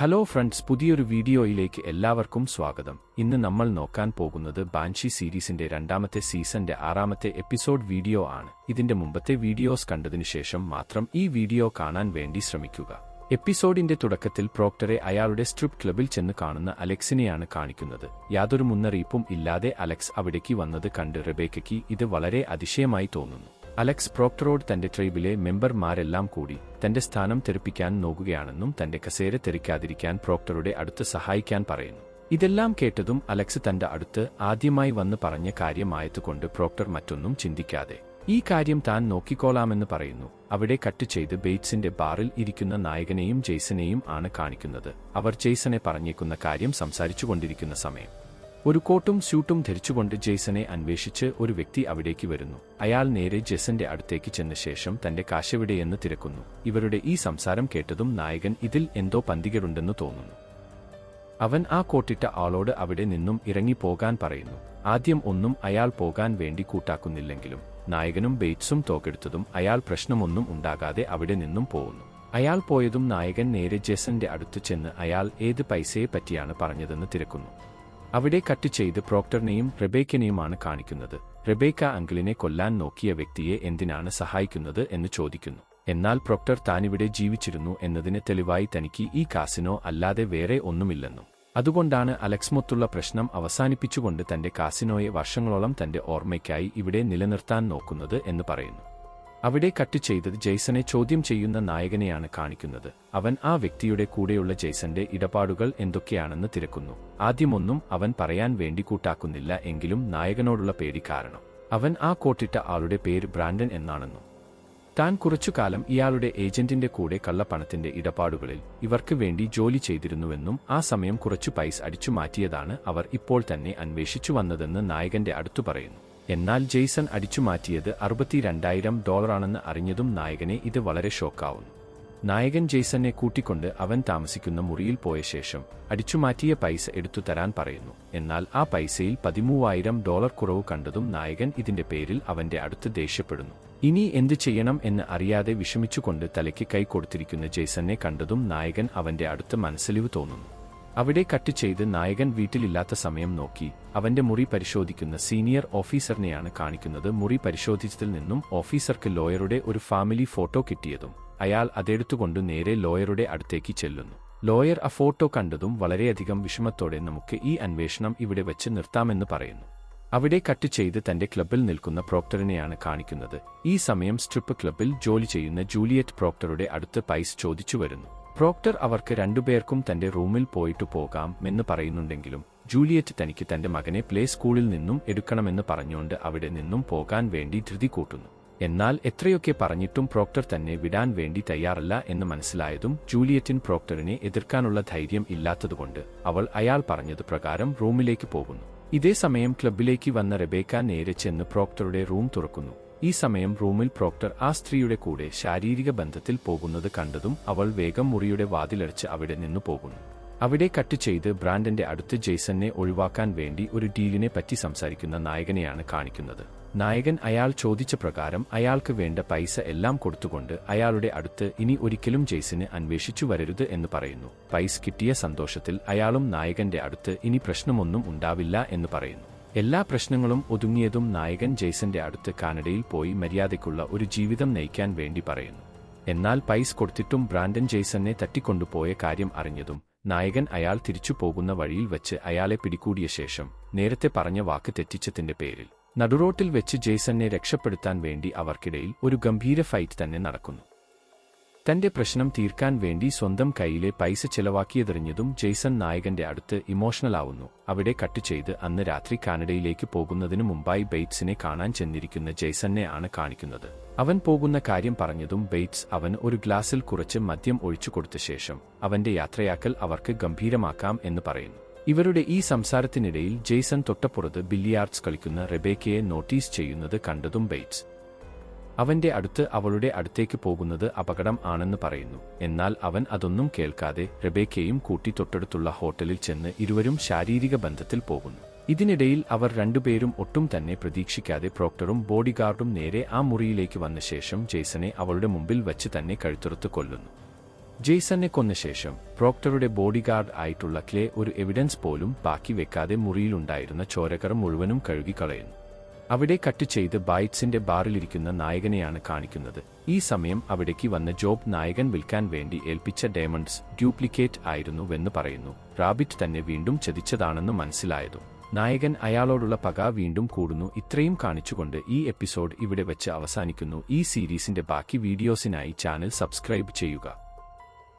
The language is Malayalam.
ഹലോ ഫ്രണ്ട്സ് പുതിയൊരു വീഡിയോയിലേക്ക് എല്ലാവർക്കും സ്വാഗതം. ഇന്ന് നമ്മൾ നോക്കാൻ പോകുന്നത് ബാൻഷി സീരീസിന്റെ രണ്ടാമത്തെ സീസന്റെ ആറാമത്തെ എപ്പിസോഡ് വീഡിയോ ആണ്. ഇതിന്റെ മുമ്പത്തെ വീഡിയോസ് കണ്ടതിനു ശേഷം മാത്രം ഈ വീഡിയോ കാണാൻ വേണ്ടി ശ്രമിക്കുക. എപ്പിസോഡിന്റെ തുടക്കത്തിൽ പ്രോക്ടറെ അയാളുടെ സ്ട്രിപ്പ് ക്ലബിൽ ചെന്ന് കാണുന്ന അലക്സിനെയാണ് കാണിക്കുന്നത്. യാതൊരു മുന്നറിയിപ്പും ഇല്ലാതെ അലക്സ് അവിടേക്ക് വന്നത് കണ്ട് റെബേക്കയ്ക്ക് ഇത് വളരെ അതിശയമായി തോന്നുന്നു. അലക്സ് പ്രോക്ടറോഡ് തന്റെ ട്രൈബിലെ മെമ്പർമാരെല്ലാം കൂടി തന്റെ സ്ഥാനം തെറിപ്പിക്കാൻ നോക്കുകയാണെന്നും തന്റെ കസേര തെറിക്കാതിരിക്കാൻ പ്രോക്ടറുടെ അടുത്ത് സഹായിക്കാൻ പറയുന്നു. ഇതെല്ലാം കേട്ടതും അലക്സ് തന്റെ അടുത്ത് ആദ്യമായി വന്ന് പറഞ്ഞ കാര്യമായതുകൊണ്ട് പ്രോക്ടർ മറ്റൊന്നും ചിന്തിക്കാതെ ഈ കാര്യം താൻ നോക്കിക്കോളാമെന്ന് പറയുന്നു. അവിടെ കട്ട് ചെയ്ത് ബെയ്റ്റ്സിന്റെ ബാറിൽ ഇരിക്കുന്ന നായകനെയും ജെയ്സനെയും ആണ് കാണിക്കുന്നത്. അവർ ജെയ്സനെ പറഞ്ഞേക്കുന്ന കാര്യം സംസാരിച്ചുകൊണ്ടിരിക്കുന്ന സമയം. ഒരു കോട്ടും സ്യൂട്ടും ധരിച്ചുകൊണ്ട് ജെയ്സനെ അന്വേഷിച്ച് ഒരു വ്യക്തി അവിടേക്ക് വരുന്നു. അയാൾ നേരെ ജെസന്റെ അടുത്തേക്ക് ചെന്ന ശേഷം തന്റെ കാശെവിടെയെന്ന് തിരക്കുന്നു. ഇവരുടെ ഈ സംസാരം കേട്ടതും നായകൻ ഇതിൽ എന്തോ പന്തികരുണ്ടെന്ന് തോന്നുന്നു. അവൻ ആ കോട്ടിട്ട ആളോട് അവിടെ നിന്നും ഇറങ്ങിപ്പോകാൻ പറയുന്നു. ആദ്യം ഒന്നും അയാൾ പോകാൻ വേണ്ടി കൂട്ടാക്കുന്നില്ലെങ്കിലും നായകനും ബെയ്റ്റ്സും തോക്കെടുത്തതും അയാൾ പ്രശ്നമൊന്നും ഉണ്ടാകാതെ അവിടെ നിന്നും പോകുന്നു അയാൾ പോയതും നായകൻ നേരെ ജെസന്റെ അടുത്ത് ചെന്ന് അയാൾ ഏത് പൈസയെ പറ്റിയാണ് പറഞ്ഞതെന്ന് തിരക്കുന്നു. അവിടെ കട്ട് ചെയ്ത് പ്രോക്ടറിനെയും റെബേക്കനെയുമാണ് കാണിക്കുന്നത്. റെബേക്ക അങ്കിളിനെ കൊല്ലാൻ നോക്കിയ വ്യക്തിയെ എന്തിനാണ് സഹായിക്കുന്നത് എന്ന് ചോദിക്കുന്നു. എന്നാൽ പ്രോക്ടർ താനിവിടെ ജീവിച്ചിരുന്നു എന്നതിന് തെളിവായി തനിക്ക് ഈ കാസിനോ അല്ലാതെ വേറെ ഒന്നുമില്ലെന്നും. അതുകൊണ്ടാണ് അലക്സ്മൊത്തുള്ള പ്രശ്നം അവസാനിപ്പിച്ചുകൊണ്ട് തന്റെ കാസിനോയെ വർഷങ്ങളോളം തന്റെ ഓർമ്മയ്ക്കായി ഇവിടെ നിലനിർത്താൻ നോക്കുന്നത് എന്ന് പറയുന്നു. അവിടെ കട്ട് ചെയ്തത് ജെയ്സനെ ചോദ്യം ചെയ്യുന്ന നായകനെയാണ് കാണിക്കുന്നത്. അവൻ ആ വ്യക്തിയുടെ കൂടെയുള്ള ജെയ്സന്റെ ഇടപാടുകൾ എന്തൊക്കെയാണെന്ന് തിരക്കുന്നു. ആദ്യമൊന്നും അവൻ പറയാൻ വേണ്ടി കൂട്ടാക്കുന്നില്ല എങ്കിലും നായകനോടുള്ള പേടി കാരണം. അവൻ ആ കോട്ടിട്ട ആളുടെ പേര് ബ്രാൻഡൻ എന്നാണെന്നും. താൻ കുറച്ചുകാലം ഇയാളുടെ ഏജന്റിന്റെ കൂടെ കള്ളപ്പണത്തിന്റെ ഇടപാടുകളിൽ ഇവർക്ക് വേണ്ടി ജോലി ചെയ്തിരുന്നുവെന്നും ആ സമയം കുറച്ചു പൈസ അടിച്ചു മാറ്റിയതാണ് അവർ ഇപ്പോൾ തന്നെ അന്വേഷിച്ചു വന്നതെന്ന് നായകന്റെ അടുത്തു പറയുന്നു. എന്നാൽ ജെയ്സൺ അടിച്ചുമാറ്റിയത് അറുപത്തിരണ്ടായിരം ഡോളറാണെന്ന് അറിഞ്ഞതും നായകനെ ഇത് വളരെ ഷോക്കാവുന്നു. നായകൻ ജെയ്സനെ കൂട്ടിക്കൊണ്ട് അവൻ താമസിക്കുന്ന മുറിയിൽ പോയ ശേഷം അടിച്ചുമാറ്റിയ പൈസ എടുത്തു തരാൻ പറയുന്നു. എന്നാൽ ആ പൈസയിൽ പതിമൂവായിരം ഡോളർ കുറവ് കണ്ടതും നായകൻ ഇതിന്റെ പേരിൽ അവന്റെ അടുത്ത് ദേഷ്യപ്പെടുന്നു. ഇനി എന്ത് ചെയ്യണം എന്ന് അറിയാതെ വിഷമിച്ചുകൊണ്ട് തലയ്ക്ക് കൈ കൊടുത്തിരിക്കുന്ന ജെയ്സനെ കണ്ടതും നായകൻ അവന്റെ അടുത്ത് മനസ്സലിവ് തോന്നുന്നു. അവിടെ കട്ട് ചെയ്ത് നായകൻ വീട്ടിലില്ലാത്ത സമയം നോക്കി. അവന്റെ മുറി പരിശോധിക്കുന്ന സീനിയർ ഓഫീസറിനെയാണ് കാണിക്കുന്നത്. മുറി പരിശോധിച്ചതിൽ നിന്നും ഓഫീസർക്ക് ലോയറുടെ ഒരു ഫാമിലി ഫോട്ടോ കിട്ടിയതും അയാൾ അതെടുത്തുകൊണ്ട് നേരെ ലോയറുടെ അടുത്തേക്ക് ചെല്ലുന്നു. ലോയർ ആ ഫോട്ടോ കണ്ടതും വളരെയധികം വിഷമത്തോടെ നമുക്ക് ഈ അന്വേഷണം ഇവിടെ വെച്ച് നിർത്താമെന്ന് പറയുന്നു. അവിടെ കട്ട് ചെയ്ത് തന്റെ ക്ലബിൽ നിൽക്കുന്ന പ്രോക്ടറിനെയാണ് കാണിക്കുന്നത്. ഈ സമയം സ്ട്രിപ്പ് ക്ലബിൽ ജോലി ചെയ്യുന്ന ജൂലിയറ്റ് പ്രോക്ടറുടെ അടുത്ത് പൈസ ചോദിച്ചു വരുന്നു. പ്രോക്ടർ അവർക്ക് രണ്ടുപേർക്കും തന്റെ റൂമിൽ പോയിട്ടു പോകാം എന്ന് പറയുന്നുണ്ടെങ്കിലും ജൂലിയറ്റ് തനിക്ക് തന്റെ മകനെ പ്ലേ സ്കൂളിൽ നിന്നും എടുക്കണമെന്ന് പറഞ്ഞുകൊണ്ട് അവിടെ നിന്നും പോകാൻ വേണ്ടി ധൃതി കൂട്ടുന്നു. എന്നാൽ എത്രയൊക്കെ പറഞ്ഞിട്ടും പ്രോക്ടർ തന്നെ വിടാൻ വേണ്ടി തയ്യാറല്ല എന്ന് മനസ്സിലായതും ജൂലിയറ്റിൻ പ്രോക്ടറിനെ എതിർക്കാനുള്ള ധൈര്യം ഇല്ലാത്തതുകൊണ്ട് അവൾ അയാൾ പറഞ്ഞത് പ്രകാരം റൂമിലേക്ക് പോകുന്നു. ഇതേസമയം ക്ലബിലേക്ക് വന്ന റെബേക്ക നേരെ ചെന്ന് പ്രോക്ടറുടെ റൂം തുറക്കുന്നു. ഈ സമയം റൂമിൽ പ്രോക്ടർ ആ സ്ത്രീയുടെ കൂടെ ശാരീരിക ബന്ധത്തിൽ പോകുന്നത് കണ്ടതും അവൾ വേഗം മുറിയുടെ വാതിലടച്ച് അവിടെ നിന്നു പോകുന്നു. അവിടെ കട്ട് ചെയ്ത് ബ്രാൻഡന്റെ അടുത്ത് ജെയ്സനെ ഒഴിവാക്കാൻ വേണ്ടി ഒരു ഡീലിനെ പറ്റി സംസാരിക്കുന്ന നായകനെയാണ് കാണിക്കുന്നത്. നായകൻ അയാൾ ചോദിച്ച പ്രകാരം അയാൾക്ക് വേണ്ട പൈസ എല്ലാം കൊടുത്തുകൊണ്ട് അയാളുടെ അടുത്ത് ഇനി ഒരിക്കലും ജെയ്സന് അന്വേഷിച്ചു വരരുത് എന്ന് പറയുന്നു. പൈസ കിട്ടിയ സന്തോഷത്തിൽ അയാളും നായകന്റെ അടുത്ത് ഇനി പ്രശ്നമൊന്നും ഉണ്ടാവില്ല എന്ന് പറയുന്നു. എല്ലാ പ്രശ്നങ്ങളും ഒതുങ്ങിയതും നായകൻ ജെയ്സന്റെ അടുത്ത് കാനഡയിൽ പോയി മര്യാദയ്ക്കുള്ള ഒരു ജീവിതം നയിക്കാൻ വേണ്ടി പറയുന്നു. എന്നാൽ പൈസ കൊടുത്തിട്ടും ബ്രാൻഡൻ ജെയ്സനെ തട്ടിക്കൊണ്ടുപോയ കാര്യം അറിഞ്ഞതും നായകൻ അയാൾ തിരിച്ചു പോകുന്ന വഴിയിൽ വെച്ച് അയാളെ പിടികൂടിയ ശേഷം നേരത്തെ പറഞ്ഞ വാക്ക് തെറ്റിച്ചതിന്റെ പേരിൽ. നടുറോട്ടിൽ വെച്ച് ജെയ്സനെ രക്ഷപ്പെടുത്താൻ വേണ്ടി അവർക്കിടയിൽ ഒരു ഗംഭീര ഫൈറ്റ് തന്നെ നടക്കുന്നു. തന്റെ പ്രശ്നം തീർക്കാൻ വേണ്ടി സ്വന്തം കയ്യിലെ പൈസ ചെലവാക്കിയതെറിഞ്ഞതും ജെയ്സൺ നായകന്റെ അടുത്ത് ഇമോഷണൽ ആവുന്നു. അവിടെ കട്ട് ചെയ്ത് അന്ന് രാത്രി കാനഡയിലേക്ക് പോകുന്നതിനു മുമ്പായി ബെയ്റ്റ്സിനെ കാണാൻ ചെന്നിരിക്കുന്ന ജെയ്സനെ ആണ് കാണിക്കുന്നത്. അവൻ പോകുന്ന കാര്യം പറഞ്ഞതും ബെയ്റ്റ്സ് അവൻ ഒരു ഗ്ലാസിൽ കുറച്ച് മദ്യം ഒഴിച്ചു കൊടുത്ത ശേഷം അവന്റെ യാത്രയാക്കൽ അവർക്ക് ഗംഭീരമാക്കാം എന്ന് പറയുന്നു. ഇവരുടെ ഈ സംസാരത്തിനിടയിൽ ജെയ്സൺ തൊട്ടപ്പുറത്ത് ബില്ലിയാർഡ്സ് കളിക്കുന്ന റെബേക്കയെ നോട്ടീസ് ചെയ്യുന്നത് കണ്ടതും ബെയ്റ്റ്സ് അവന്റെ അടുത്ത് അവളുടെ അടുത്തേക്ക് പോകുന്നത് അപകടം ആണെന്ന് പറയുന്നു. എന്നാൽ അവൻ അതൊന്നും കേൾക്കാതെ റബേക്കയും കൂട്ടി തൊട്ടടുത്തുള്ള ഹോട്ടലിൽ ചെന്ന് ഇരുവരും ശാരീരിക ബന്ധത്തിൽ പോകുന്നു. ഇതിനിടയിൽ അവർ രണ്ടുപേരും ഒട്ടും തന്നെ പ്രതീക്ഷിക്കാതെ പ്രോക്ടറും ബോഡിഗാർഡും നേരെ ആ മുറിയിലേക്ക് വന്ന ശേഷം ജെയ്സനെ അവളുടെ മുമ്പിൽ വച്ച് തന്നെ കഴുത്തുറത്ത് കൊല്ലുന്നു. ജെയ്സനെ കൊന്ന ശേഷം പ്രോക്ടറുടെ ബോഡിഗാർഡ് ആയിട്ടുള്ള ക്ലേ ഒരു എവിഡൻസ് പോലും ബാക്കി വെക്കാതെ മുറിയിലുണ്ടായിരുന്ന ചോരക്കറ മുഴുവനും കഴുകിക്കളയുന്നു. അവിടെ കട്ട് ചെയ്ത് ബൈറ്റ്സിന്റെ ബാറിലിരിക്കുന്ന നായകനെയാണ് കാണിക്കുന്നത്. ഈ സമയം അവിടേക്ക് വന്ന ജോബ് നായകൻ വിൽക്കാൻ വേണ്ടി ഏൽപ്പിച്ച ഡയമണ്ട്സ് ഡ്യൂപ്ലിക്കേറ്റ് ആയിരുന്നുവെന്ന് പറയുന്നു. റാബിറ്റ് തന്നെ വീണ്ടും ചതിച്ചതാണെന്ന് മനസ്സിലായതും. നായകൻ അയാളോടുള്ള പക വീണ്ടും കൂടുന്നു. ഇത്രയും കാണിച്ചുകൊണ്ട് ഈ എപ്പിസോഡ് ഇവിടെ വെച്ച് അവസാനിക്കുന്നു. ഈ സീരീസിന്റെ ബാക്കി വീഡിയോസിനായി ചാനൽ സബ്സ്ക്രൈബ് ചെയ്യുക.